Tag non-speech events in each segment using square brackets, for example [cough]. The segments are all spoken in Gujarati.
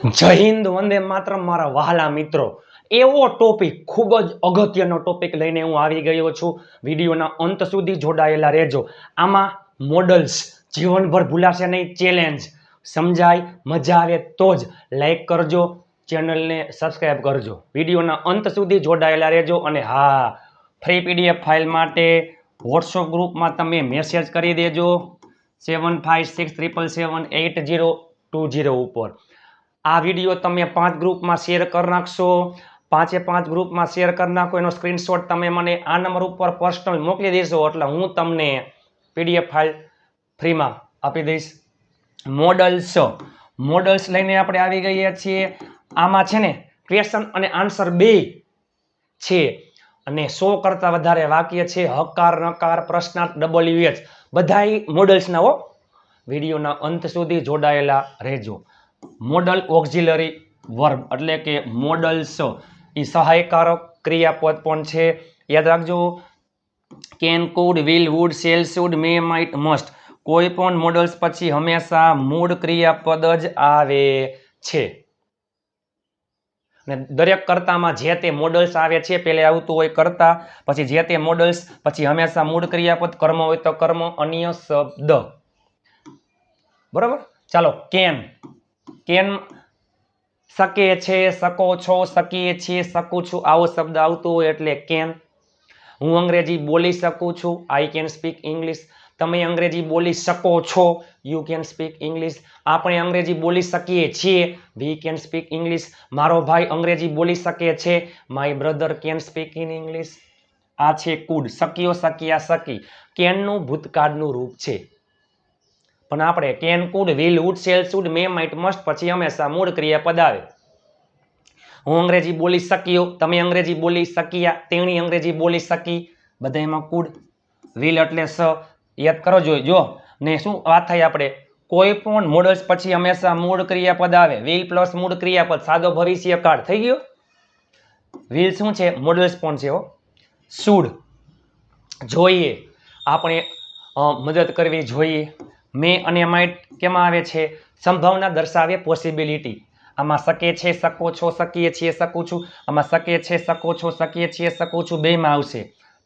જય હિન્દ, વંદે માત્ર મારા વહાલા મિત્રો. એવો ટોપિક ખૂબ જ અગત્યનો ટોપિક લઈને હું આવી ગયો છું. વિડીયોના અંત સુધી જોડાયેલા રહેજો. આમાં મોડલ્સ જીવનભર ભૂલાશે નહીં ચેલેન્જ સમજાય, મજા આવે તો જ લાઈક કરજો ચેનલને સબસ્ક્રાઈબ કરજો. વિડીયોના અંત સુધી જોડાયેલા રહેજો અને હા ફ્રી પીડીએફ ફાઇલ માટે વોટ્સઅપ ગ્રુપમાં તમે મેસેજ કરી દેજો. Seven five six triple seven eight zero two zero ઉપર. આ વીડિયો તમે પાંચ ગ્રુપમાં શેર કરી નાખશો. પાંચે પાંચ ગ્રુપમાં શેર કરી નાખો. એનો સ્ક્રીનશોટ તમે મને આ નંબર ઉપર પર્સનલ મોકલી દેશો એટલે હું તમને પીડીએફ ફાઇલ ફ્રીમાં આપી દઈશ. મોડલ્સ. મોડલ્સ લઈને આપણે આવી ગયા છીએ. આમાં છે ને ક્વેશ્ચન અને આન્સર બે છે. અને સો કરતાં વધારે વાક્ય છે. હકાર, નકાર, પ્રશ્નાર્થ ડબલ યુએચ બધાય મોડલ્સના હો. વિડીયોના અંત સુધી જોડાયેલા રહેજો. મોડલ ઓક્ઝિલરી વર્બ એટલે કે મોડલ્સ. એ સહાયકારક ક્રિયાપદ પણ છે. યાદ રાખજો, can, could, will, would, shall, should, may, might, must. કોઈ પણ મોડલ્સ પછી હંમેશા મૂળ ક્રિયાપદ જ આવે છે. અને દરેક કર્તામાં જે તે મોડલ્સ આવે છે પહેલે આવતું હોય કર્તા, પછી જે તે મોડલ્સ, પછી હંમેશા મૂળ ક્રિયાપદ, કર્મ હોય તો કર્મ, અન્ય શબ્દ. બરાબર? ચાલો, કેન. કેન શકે છે, શકો છો, શકીએ છીએ, શકું છું, આવો શબ્દ આવતો હોય એટલે કેન હું અંગ્રેજી બોલી શકું છું આઈ કેન સ્પીક ઇંગ્લિશ તમે અંગ્રેજી બોલી શકો છો યુ કેન સ્પીક ઇંગ્લિશ આપણે અંગ્રેજી બોલી શકીએ છીએ વી કેન સ્પીક ઇંગ્લિશ મારો ભાઈ અંગ્રેજી બોલી શકે છે my brother can speak in English આ છે કુડ, શકીઓ, શકીયા, શકી. કેનનું ભૂતકાળનું રૂપ છે. પણ આપણે can could, will, would shall should, may, might, must, પછી હંમેશા મૂળ ક્રિયાપદ આવે. હું અંગ્રેજી બોલી શક્યો, તમે અંગ્રેજી બોલી શક્યા, તેણી અંગ્રેજી બોલી શકી. બધા એમાં કુડ, વિલ એટલે સ. યાદ કરો જોઈએ જો. ને શું વાત થાય આપણે? કોઈ પણ મોડલ્સ પછી હંમેશા મૂળ ક્રિયાપદ આવે. વિલ પ્લસ મૂળ ક્રિયાપદ સાદો ભવિષ્યકાળ થઈ ગયો? વિલ શું છે? મોડલ્સ પણ છે શુડ. જોઈએ. આપણે મદદ કરવી જોઈએ. મે અને માઇટ કેમાં આવે છે? સંભાવના દર્શાવે પોસિબિલિટી આમાં શકે છે, શકો છો, શકીએ છીએ, શકું છું. આમાં શકે છે, શકો છો, શકીએ છીએ, શકું છું બેમાં આવશે.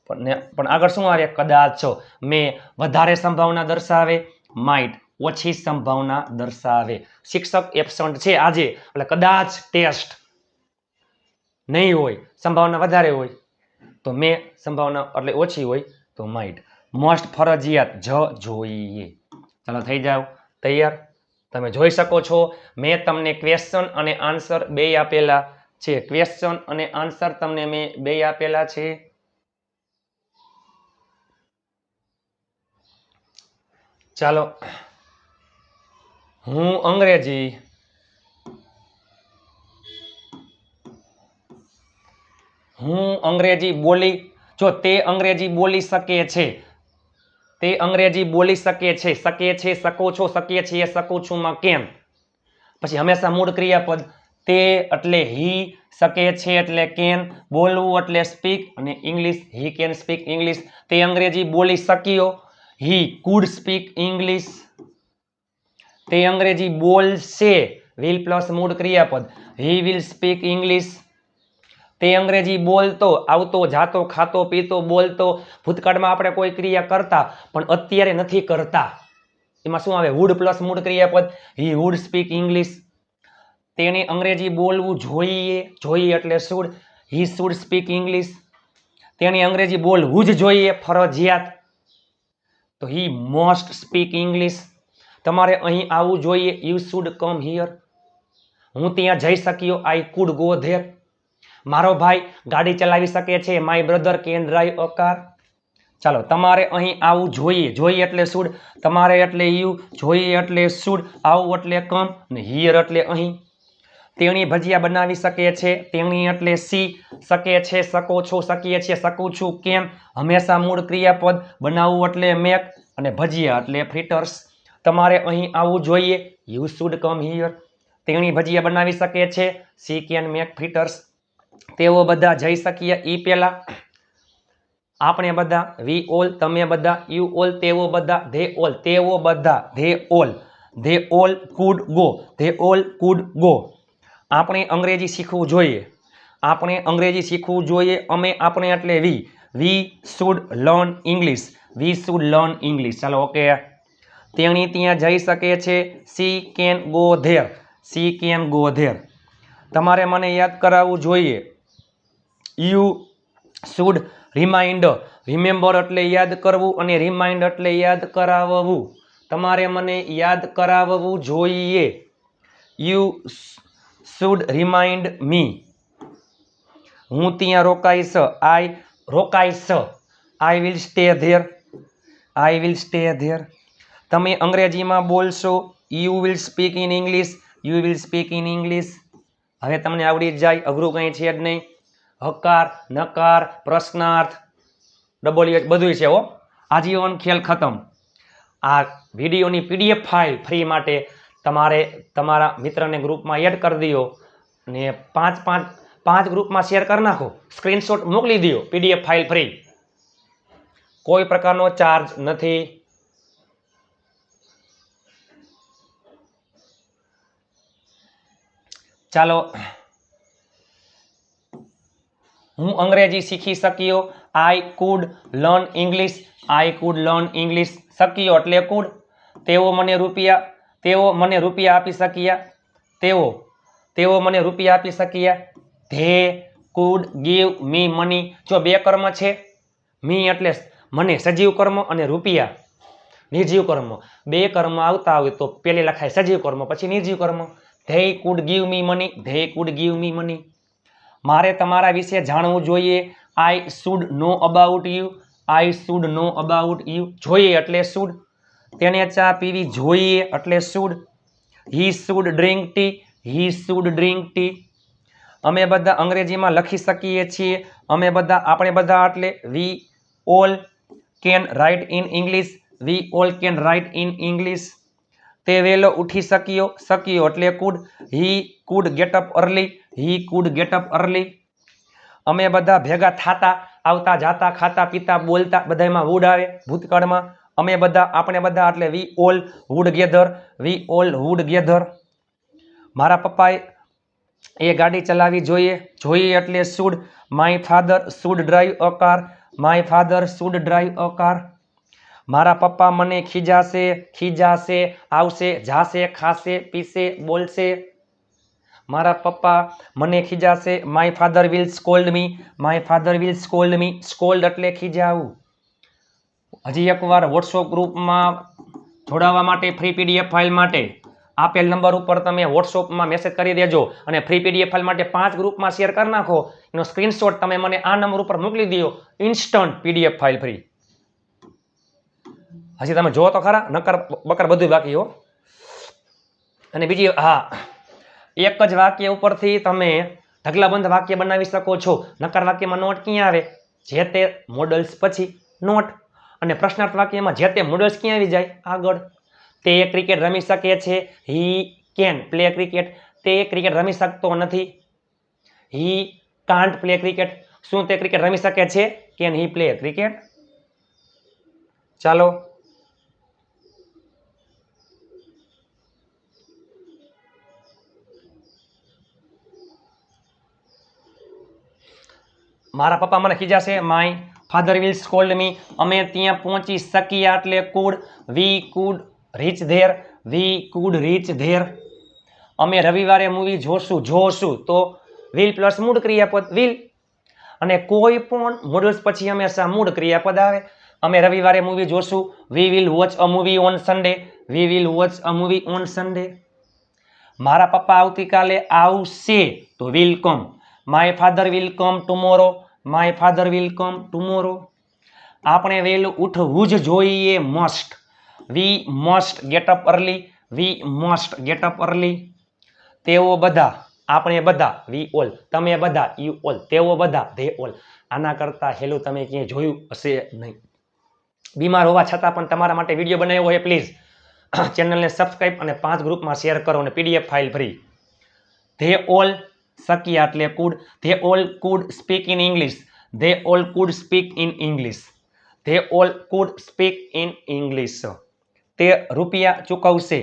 પણ પણ આગળ શું આવે? કદાચ મે વધારે સંભાવના દર્શાવે માઇટ ઓછી સંભાવના દર્શાવે. શિક્ષક એબસન્ટ છે આજે, એટલે કદાચ ટેસ્ટ નહીં હોય, સંભાવના વધારે હોય, તો મેં સંભાવના, એટલે ઓછી હોય, તો માઇટ મોસ્ટ ફરજિયાત જ જોઈએ. ચાલો થઈ જાઓ તૈયાર? તમે જોઈ શકો છો, મેં તમને ક્વેશ્ચન અને આન્સર બે આપેલા છે. ક્વેશ્ચન અને આન્સર તમને મેં બે આપેલા છે. ચાલો, હું અંગ્રેજી. હું અંગ્રેજી બોલી, જો તે અંગ્રેજી બોલી શકે છે તે અંગ્રેજી બોલી શકે છે શકે છે, શકો છો શકીએ છીએ શકું છું માં કેમ? પછી હંમેશા મૂળ ક્રિયાપદ તે એટલે હી શકે છે એટલે કેન બોલવું એટલે સ્પીક અને English he can speak English તે અંગ્રેજી બોલી શક્યો? હી કુડ સ્પીક ઇંગ્લિશ તે અંગ્રેજી બોલશે. વિલ પ્લસ મૂળ ક્રિયાપદ. હી વિલ સ્પીક ઇંગ્લિશ તે અંગ્રેજી બોલતો, આવતો, જાતો, ખાતો, પીતો, બોલતો, ભૂતકાળમાં આપણે કોઈ ક્રિયા કરતા, પણ અત્યારે નથી કરતા. એમાં શું આવે? વુડ પ્લસ મૂળ ક્રિયાપદ. હી વુડ સ્પીક ઇંગ્લિશ તેણે અંગ્રેજી બોલવું જોઈએ જોઈએ એટલે should he should speak English તેણે અંગ્રેજી બોલવું જ જોઈએ, ફરજિયાત. તો હી મોસ્ટ સ્પીક ઇંગ્લિશ તમારે અહીં આવવું જોઈએ. યુ શુડ કમ હિયર હું ત્યાં જઈ શક્યો. આઈ કુડ ગો ધેર મારો ભાઈ ગાડી ચલાવી શકે છે my brother can drive a car ચાલો, તમારે અહીં આવવું જોઈએ જોઈએ એટલે શુડ તમારે એટલે યુ જોઈએ એટલે શુડ આવું એટલે કમ ને હિયર એટલે અહીં. તેણી ભજીયા બનાવી શકે છે, તેણી એટલે સી શકે છે, શકો છો, શકીએ છીએ, શકું છું, કેમ? હંમેશા મૂળ ક્રિયાપદ બનાવવું એટલે મેક અને ભજીયા એટલે ફ્રીટર્સ તમારે અહીં આવવું જોઈએ યુ શુડ કમ હિયર તેણી ભજીયા બનાવી શકે છે સી કેન મેક ફ્રીટર્સ તેઓ બધા જઈ શકીએ ઈ પહેલા આપણે બધા, વી ઓલ, તમે બધા, યુ ઓલ, તેઓ બધા, ધે ઓલ, તેઓ બધા, they all they all could go, they all could go. આપણે અંગ્રેજી શીખવું જોઈએ. આપણે અંગ્રેજી શીખવું જોઈએ, અમે આપણે એટલે we we should learn English, we should learn English. ચાલો, ઓકે. તેણી ત્યાં જઈ શકે છે, she can go there, she can go there. તમારે મને યાદ કરાવવું જોઈએ. યુ શુડ રિમાઇન્ડ રિમેમ્બર એટલે યાદ કરવું અને રિમાઇન્ડ એટલે યાદ કરાવવું. તમારે મને યાદ કરાવવું જોઈએ. યુ શુડ રિમાઇન્ડ મી હું ત્યાં રોકાઈશ. I રોકાઈશ. I will stay there I will stay there તમે અંગ્રેજીમાં બોલશો. You will speak in English you will speak in English હવે તમને આવડી જાય, અઘરું કંઈ છે જ નહીં. હકાર, નકાર, પ્રશ્નાર્થ, ડબલ એચ બધું છે હો. આજીવન ખેલ ખતમ. આ વિડીયોની પીડીએફ ફાઇલ ફ્રી માટે તમારે તમારા મિત્રને ગ્રુપમાં એડ કરી દો ને પાંચ પાંચ પાંચ ગ્રુપમાં શેર કરી નાખો. સ્ક્રીનશોટ મોકલી દો પીડીએફ ફાઇલ ફ્રી. કોઈ પ્રકારનો ચાર્જ નથી. ચાલો. હું અંગ્રેજી શીખી શક્યો. I could learn English I could learn English શક્યો એટલે કુડ તેઓ મને રૂપિયા, તેઓ મને રૂપિયા આપી શક્યા. તેઓ તેઓ મને રૂપિયા આપી શક્યા. They could give me money જો બે કર્મ છે મી એટલે મને સજીવ કર્મ અને રૂપિયા. નિર્જીવ કર્મ. બે કર્મ આવતા હોય તો પેલે લખાય સજીવ કર્મ, પછી નિર્જીવ કર્મ. They could give me money, they could give me money. મારે તમારા વિશે જાણવું જોઈએ. I should know about you. I should know about you. જોઈએ એટલે શુડ. તેને ચા પીવી જોઈએ એટલે should. He should drink tea. He should drink tea. અમે બધા અંગ્રેજીમાં લખી શકીએ છીએ. અમે બધા, આપણે બધા એટલે we all can write in English. We all can write in English. તે વહેલો ઉઠી શક્યો શક્યો એટલે could, he could get up early he could get up early અમે બધા ભેગા થતા, આવતા, જાતા, ખાતા, પીતા, બોલતા બધામાં વુડ આવે ભૂતકાળમાં. અમે બધા, આપણે બધા એટલે we all would gather we all would gather મારા પપ્પાએ એ ગાડી ચલાવવી જોઈએ જોઈએ એટલે should my father should drive a car my father should drive a car મારા પપ્પા મને ખીજાશે ખીજાશે, આવશે, જાશે, ખાશે, પીશે, બોલશે. મારા પપ્પા મને ખીજાશે my father will scold me my father will scold me scold એટલે ખીજાવું. હજી એકવાર વોટ્સઅપ ગ્રુપમાં જોડાવા માટે ફ્રી પીડીએફ ફાઇલ માટે આપેલ નંબર ઉપર તમે વોટ્સઅપમાં મેસેજ કરી દેજો અને ફ્રી પીડીએફ ફાઇલ માટે પાંચ ગ્રુપમાં શેર કરી નાખો. એનો સ્ક્રીનશોટ તમે મને આ નંબર ઉપર મોકલી દો ઇન્સ્ટન્ટ પીડીએફ ફાઇલ ફ્રી હજી તમે જુઓ તો ખરા, નકર બકર બધું બાકી હો. અને બીજી, હા, એક જ વાક્ય ઉપરથી તમે ઢગલાબંધ વાક્ય બનાવી શકો છો. નકાર વાક્યમાં નોટ ક્યાં આવે? જે તે મોડલ્સ પછી નોટ. અને પ્રશ્નાર્થ વાક્યમાં જે તે મોડલ્સ ક્યાં આવી જાય? આગળ. તે ક્રિકેટ રમી શકે છે. હી કેન પ્લે ક્રિકેટ તે ક્રિકેટ રમી શકતો નથી. હી કાન્ટ પ્લે ક્રિકેટ શું તે ક્રિકેટ રમી શકે છે? કેન હી પ્લે ક્રિકેટ ચાલો મારા પપ્પા મને ખીજાશે my father will scold me અમે ત્યાં પહોંચી શક્યા એટલે could we could reach there we could reach there અમે રવિવારે મૂવી જોશું જોશું. તો વિલ પ્લસ મૂળ ક્રિયાપદ વિલ અને કોઈ પણ મોડલ્સ પછી હંમેશા મૂળ ક્રિયાપદ આવે. અમે રવિવારે મૂવી જોશું. We will watch a movie on Sunday we will watch a movie on Sunday મારા પપ્પા આવતીકાલે આવશે, તો will come my father will come tomorrow my father will come tomorrow આપણે વહેલું ઉઠવું જ જોઈએ must we must get up early we must get up early તેઓ બધા, આપણે બધા વી ઓલ તમે બધા યુ ઓલ તેઓ બધા ધે ઓલ આના કરતાં હેલું, તમે ક્યાંય જોયું હશે નહીં. બીમાર હોવા છતાં પણ તમારા માટે વીડિયો બનાવ્યો હોય પ્લીઝ ચેનલને સબસ્ક્રાઈબ અને પાંચ ગ્રુપમાં શેર કરો અને PDF file free they all શક્યા એટલે could they all could speak in English they all could speak in English they all could speak in English તે રૂપિયા ચૂકવશે.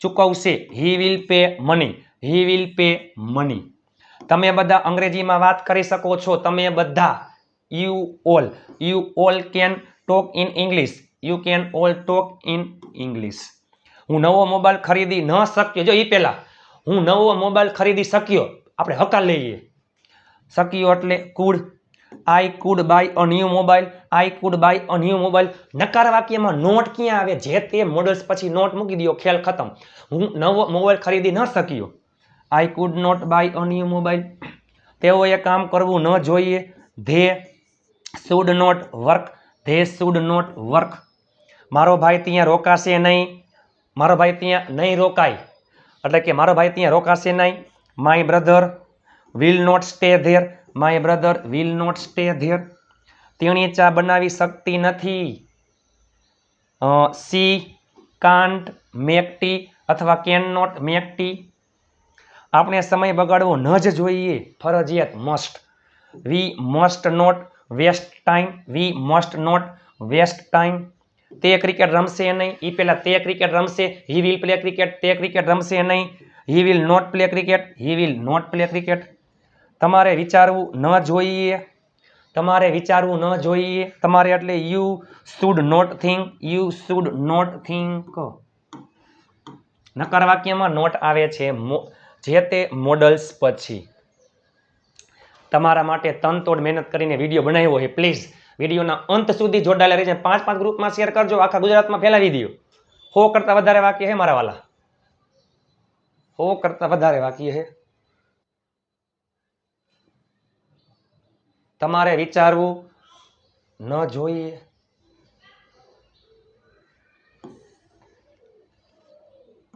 ચૂકવશે. He will pay money he will pay money તમે બધા અંગ્રેજીમાં વાત કરી શકો છો. તમે બધા you all you all can talk in English you can all talk in English હું નવો મોબાઈલ ખરીદી ન શક્યો. જો એ પહેલાં, હું નવો મોબાઈલ ખરીદી શક્યો. આપણે હકાર લઈએ. શક્યો એટલે could. I could buy a new mobile. I could buy a new mobile. નકાર વાક્યમાં નોટ ક્યાં આવે? જે તે મોડલ્સ પછી નોટ મૂકી દો. ખેલ ખતમ. હું નવો મોબાઈલ ખરીદી ન શક્યો. I could not buy a new mobile. તેઓએ કામ કરવું ન જોઈએ. They should not work. They should not work. મારો ભાઈ ત્યાં રોકાશે નહીં. મારો ભાઈ ત્યાં નહીં રોકાય. એટલે કે મારો ભાઈ ત્યાં રોકાશે નહીં. My brother will not stay there my brother will not stay there તેણી ચા બનાવી શકતી નથી. સી કાન્ટ મેક ટી અથવા કેન નોટ મેક ટી આપણે સમય બગાડવો ન જ જોઈએ. ફરજિયાત must we must not waste time we must not waste time તે ક્રિકેટ રમશે નહીં. એ પહેલાં તે ક્રિકેટ રમશે. હી વિલ પ્લે ક્રિકેટ તે ક્રિકેટ રમશે નહીં. He will not play cricket he will not play cricket તમારે વિચારવું ન જોઈએ. તમારે વિચારવું ન જોઈએ. તમારે એટલે you should not think you should not think નકાર વાક્યમાં નોટ આવે છે જે તે મોડલ્સ પછી. તમારા માટે તનતોડ મહેનત કરીને વીડિયો બનાવ્યો છે પ્લીઝ વિડીયોના અંત સુધી જોડાયેલા રહેજો. પાંચ પાંચ ગ્રુપમાં શેર કરજો. આખા ગુજરાતમાં ફેલાવી દો હો કરતાં વધારે વાક્ય છે મારા વાલા. સો કરતાં વધારે વાક્ય છે તમારે વિચારવું ન જોઈએ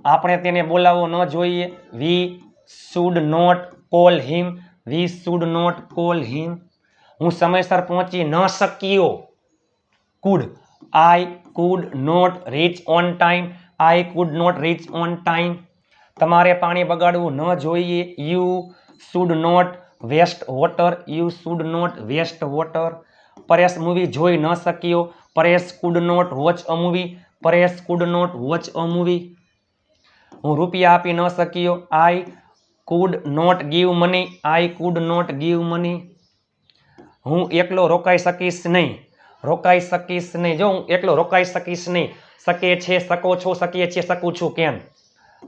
આપણે તેને બોલાવવો ન જોઈએ we should not call him we should not call him હું સમયસર પહોંચી ન શક્યો could I could not reach on time I could not reach on time તમારે પાણી બગાડવું ન જોઈએ. You should not waste water you should not waste water Paresh movie જોઈ ન શક્યો. Paresh could not watch a movie Paresh could not watch a movie હું રૂપિયા આપી ન શક્યો. I could not give money I could not give money હું એકલો રોકાઈ શકીશ નહીં. રોકાઈ શકીશ નહીં. જો હું એકલો રોકાઈ શકીશ નહીં, શકે છે, શકો છો, શકીએ છીએ, શકું છું, કેમ?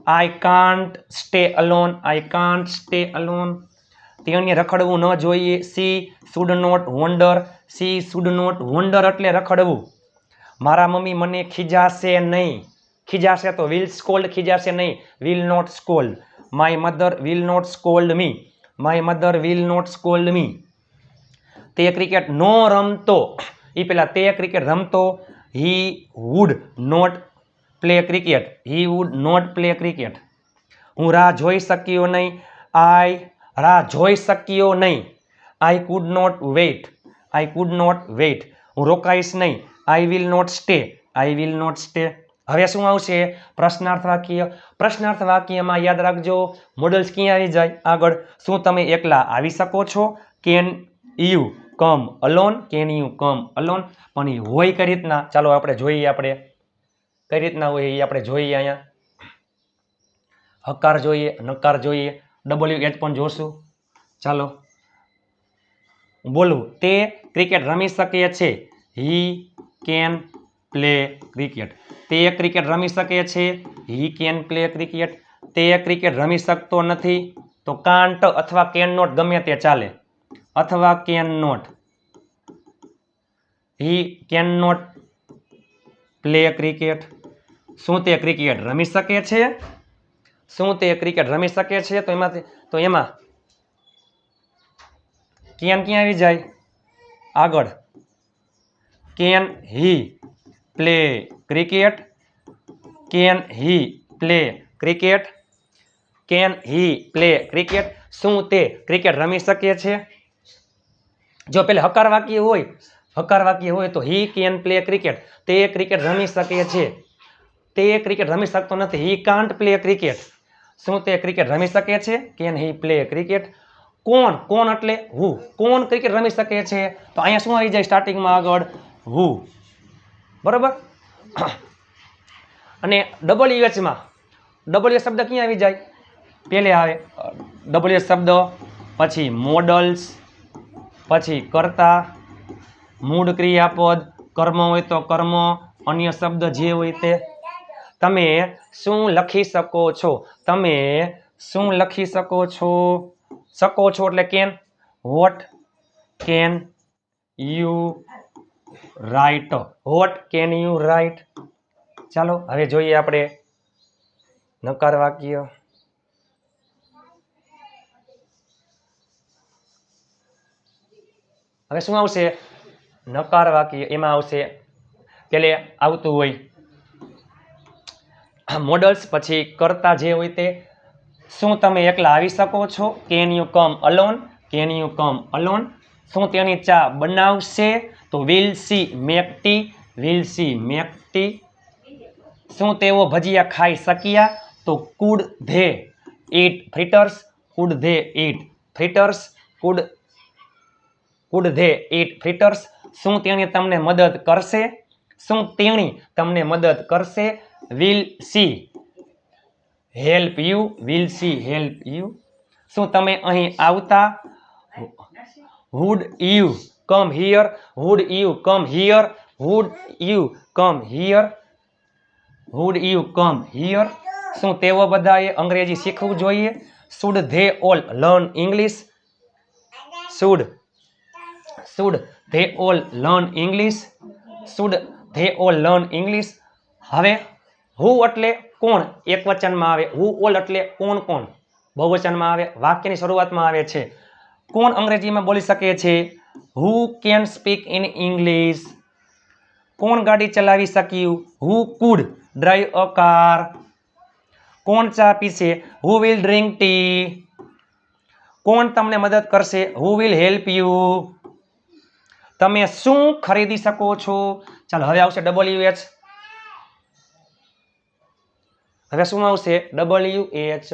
I can't stay alone I can't stay alone તેણે રખડવું ન જોઈએ. She should not wander she should not wander એટલે રખડવું. મારા મમ્મી મને ખીજાશે નહીં. ખીજાશે તો વિલ સ્કોલ્ડ ખીજાશે નહીં. Will not scold my mother will not scold me my mother will not scold me તે ક્રિકેટ નો રમતો. એ પેલા તે ક્રિકેટ રમતો. He would not play cricket he would not play cricket હું રાહ જોઈ શક્યો નહીં. આઈ રાહ જોઈ શક્યો નહીં. I could not wait I could not wait હું રોકાઈશ નહીં. I will not stay I will not stay હવે શું આવશે? પ્રશ્નાર્થ વાક્ય. પ્રશ્નાર્થ વાક્યમાં યાદ રાખજો. મોડલ્સ ક્યાં આવી જાય? આગળ. શું તમે એકલા આવી શકો છો? Can you come alone can you come alone પણ એ હોય કઈ રીતના? ચાલો આપણે જોઈએ આપણે. કઈ રીતના હોય એ આપણે જોઈએ અહીંયા. હકાર જોઈએ, નકાર જોઈએ. ડબલ્યુ એચ પણ જોશું. ચાલો. બોલું. તે ક્રિકેટ રમી શકે છે. હી કેન પ્લે ક્રિકેટ તે ક્રિકેટ રમી શકે છે. હી કેન પ્લે ક્રિકેટ તે ક્રિકેટ રમી શકતો નથી. તો કાન્ટ અથવા કેન નોટ ગમે તે ચાલે. અથવા can not he can not play cricket શું તે ક્રિકેટ રમી શકે છે? શું તે ક્રિકેટ રમી શકે છે? તો એમાંથી, તો એમાં કેન ક્યાં આવી જાય? આગળ. Can he play cricket. Can he play cricket. Can he play cricket. શું તે ક્રિકેટ રમી શકે છે? જો પેલે હકાર વાક્ય હોય હકાર વાક્ય હોય તો હી કેન પ્લે ક્રિકેટ. તે ક્રિકેટ રમી શકે છે. તે ક્રિકેટ રમી શકતો નથી. હી કાન્ટ પ્લે ક્રિકેટ શું તે ક્રિકેટ રમી શકે છે? કેન હી પ્લે ક્રિકેટ કોણ? કોણ એટલે હુ કોણ ક્રિકેટ રમી શકે છે? તો અહીંયા શું આવી જાય સ્ટાર્ટિંગમાં આગળ? હુ બરાબર? [coughs] અને ડબલ યુએચમાં ડબલ શબ્દ ક્યાં આવી જાય? પહેલે આવે. ડબલ્યુ શબ્દ, પછી મોડલ્સ પછી કર્તા, મૂળ ક્રિયાપદ, કર્મ હોય તો કર્મ, અન્ય શબ્દ જે હોય તે તમે શું લખી શકો છો? તમે શું લખી શકો છો? શકો છો એટલે can? What can you write? What can you write? ચાલો, હવે જોઈએ આપણે નકાર વાક્ય. હવે શું આવશે? નકાર વાક્ય, એમાં આવશે, પેલે આવતું હોય. મોડલ્સ પછી કરતા જે હોય તે. શું તમે એકલા આવી શકો છો? Can you come alone can you come alone શું તેની ચા બનાવશે? તો will she make tea will she make tea શું તેઓ ભજીયા ખાઈ શક્યા? તો could they eat fritters could they eat fritters could could they eat fritters શું તેણી તમને મદદ કરશે? શું તેણી તમને મદદ કરશે? Will she help you will she help you શું તમે અહીં આવતા? Would you come here would you come here would you come here would you come here શું તેઓ બધાએ અંગ્રેજી શીખવું જોઈએ? Should they all learn English should should they all learn English should they all learn English હવે હુ એટલે કોણ? એક વચનમાં આવે. હુ ઓલ એટલે કોણ કોણ? બહુવચનમાં આવે. વાક્યની શરૂઆતમાં આવે છે. કોણ અંગ્રેજીમાં બોલી શકે છે? Who can speak in English. કોણ ગાડી ચલાવી શક્યું? Who could drive a car. કોણ ચા પીશે? Who will drink tea. કોણ તમને મદદ કરશે? Who will help you. તમે શું ખરીદી શકો છો? ચાલો, હવે આવશે ડબલ્યુ એચ હવે શું આવશે? ડબલ્યુ એચ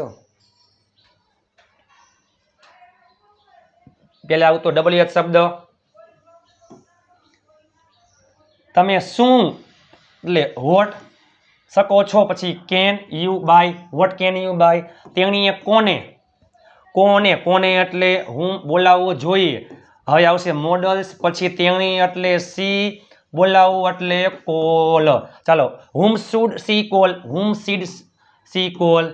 પેલા આવતો ડબલ્યુ એચ શબ્દ. તમે શું, એટલે વોટ શકો છો? પછી can you buy what can you buy તેણીએ કોને? કોને? કોને એટલે હું બોલાવવો જોઈએ. હવે આવશે મોડલ્સ પછી તેણી એટલે સી બોલાવવું એટલે કોલ. ચાલો, whom should she call, whom should she call.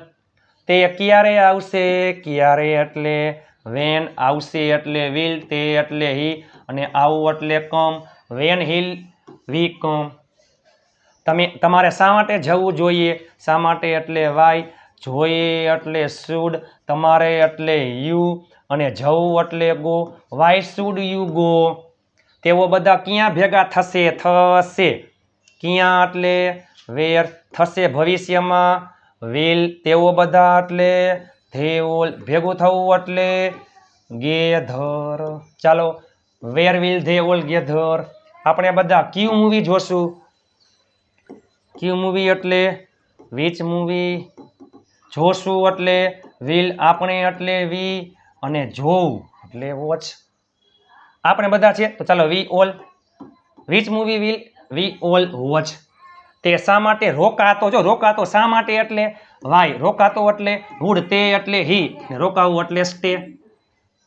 તે ક્યારે આવશે? ક્યારે એટલે? વેન આવશે એટલે વિલ, તે એટલે હી. અને આવું એટલે કમ. વેન હિલ, વી કમ. તમે, તમારે શા માટે જવું જોઈએ? શા માટે એટલે વાય? જોઈએ એટલે શુડ. તમારે એટલે યુ. અને જવું એટલે go. Why should you go? તેઓ બધા ક્યાં ભેગા થશે? થશે. ક્યાં એટલે? વેર થશે ભવિષ્યમાં. વિલ તેઓ બધા એટલે ધે ઓલ ભેગું થવું એટલે ગેધર. ચાલો, where will they all gather. આપણે બધા ક્યુ મૂવી જોશું? ક્યુ મૂવી એટલે? વિચ મૂવી જોશું એટલે? વિલ આપણે એટલે વી અને જોવું એટલે વોચ. આપણે બધા છે તો ચાલો we all which movie will we all watch તે શા માટે રોકાતો? જો રોકાતો શા માટે એટલે? વાય રોકાતો એટલે? વુડ તે એટલે? હી રોકાવું એટલે સ્ટે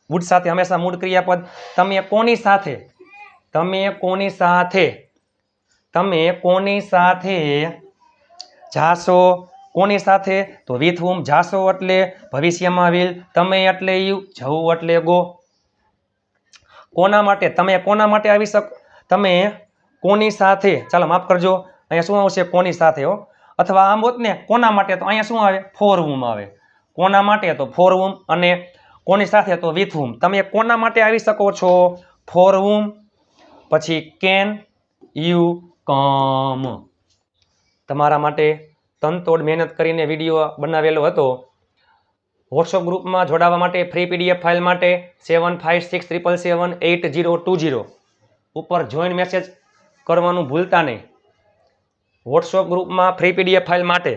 વુડ સાથે હંમેશા મૂળ ક્રિયાપદ. તમે કોની સાથે? તમે કોની સાથે? તમે કોની સાથે જાશો? કોની સાથે? તો વિથ હુમ જાશો એટલે? ભવિષ્યમાં વિલ તમે એટલે યુ જવું એટલે ગો કોના માટે? તમે કોના માટે આવી શકો? તમે કોની સાથે? ચાલો માફ કરજો. અહીંયા શું આવશે? કોની સાથે, હો? અથવા આમ હોત ને, કોના માટે? તો અહીંયા શું આવે? ફોર વુમ આવે. કોના માટે? તો ફોર વુમ અને કોની સાથે? તો વિથ વુમ તમે કોના માટે આવી શકો છો? ફોર વુમ પછી કેન યુ કમ તમારા માટે તનતોડ મહેનત કરીને વીડિયો બનાવેલો હતો. વોટ્સઅપ ગ્રુપમાં જોડાવા માટે ફ્રી પીડીએફ ફાઇલ માટે seven five six triple seven eight zero two zero ઉપર જોઈન મેસેજ કરવાનું ભૂલતા નહીં. વોટ્સઅપ ગ્રુપમાં ફ્રી પીડીએફ ફાઇલ માટે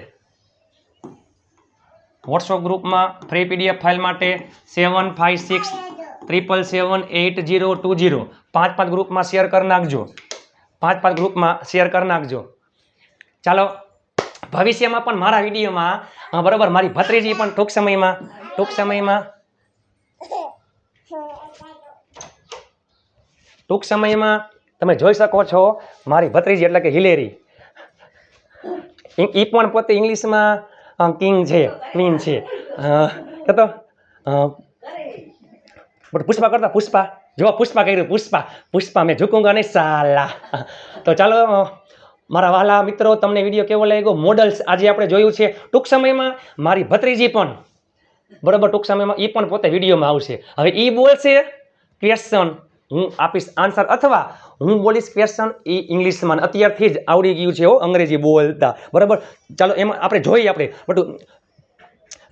વોટ્સઅપ ગ્રુપમાં ફ્રી પીડીએફ ફાઇલ માટે seven five six triple seven eight zero two zero પાંચ પાંચ ગ્રુપમાં શેર કરી નાખજો. પાંચ પાંચ ગ્રુપમાં શેર કરી નાખજો. ચાલો ભવિષ્યમાં પણ મારા વિડીયોમાં બરાબર, મારી ભત્રીજી પણ ટૂંક સમયમાં ટૂંક સમયમાં ટૂંક સમયમાં તમે જોઈ શકો છો, મારી ભત્રીજી એટલે કે હિલેરી. એ પણ પોતે ઇંગ્લિશમાં કિંગ છે, ક્વીન છે. તો પુષ્પા કરતા પુષ્પા જો પુષ્પા કર્યું, પુષ્પા પુષ્પા મેં ઝુકુંગા નહીં સાલા. તો ચાલો મારા વાલા મિત્રો, તમને વીડિયો કેવો લાગ્યો? મોડલ્સ આજે આપણે જોયું છે ટૂંક સમયમાં. મારી ભત્રીજી પણ, બરાબર, ટૂંક સમયમાં એ પણ પોતે વિડીયોમાં આવશે. હવે એ બોલશે ક્વેશ્ચન હું આપીશ આન્સર અથવા હું બોલીશ ક્વેશ્ચન એ ઇંગ્લિશમાં અત્યારથી જ આવડી ગયું છે હો, અંગ્રેજી બોલતા. બરાબર? ચાલો, એમાં આપણે જોઈએ આપણે. બટું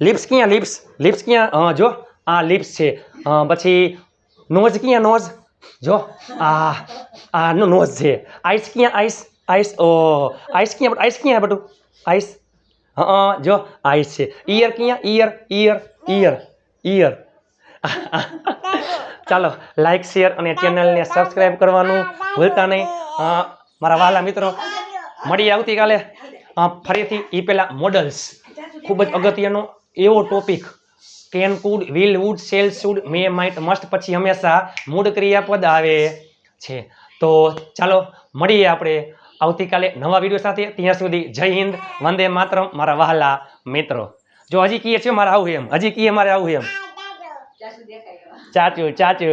લિપ્સ ક્યાં લિપ્સ લિપ્સ ક્યાં? જો, આ લિપ્સ છે. પછી નોઝ ક્યાં નોઝ જો, આ આ નોઝ છે. આઈસ ક્યાં આઈસ આઈસ ઓ આઈસ ક્યાં આઈસ ક્યાં બટું આઈસ હા જો આઈસ છે. ઈયર ક્યાં? ઈયર ઈયર ઈયર ઈયર ચાલો લાઈક શેર અને ચેનલને સબસ્ક્રાઈબ કરવાનું ભૂલતા નહીં. મારા વાલા મિત્રો મળીએ આવતીકાલે ફરીથી એ પહેલાં મોડલ્સ ખૂબ જ અગત્યનો એવો topic can could will would shall should may might must પછી હંમેશા મૂળ ક્રિયાપદ આવે છે. તો ચાલો, મળીએ આપણે. આવતીકાલે નવા વીડિયો સાથે ત્યાં સુધી જય હિન્દ વંદે માતરમ મારા વહાલા મિત્રો. જો હજી કીએ છે મારે આવું એમ. હજી કીએ મારે આવું એમ. ચાચું ચાચુ.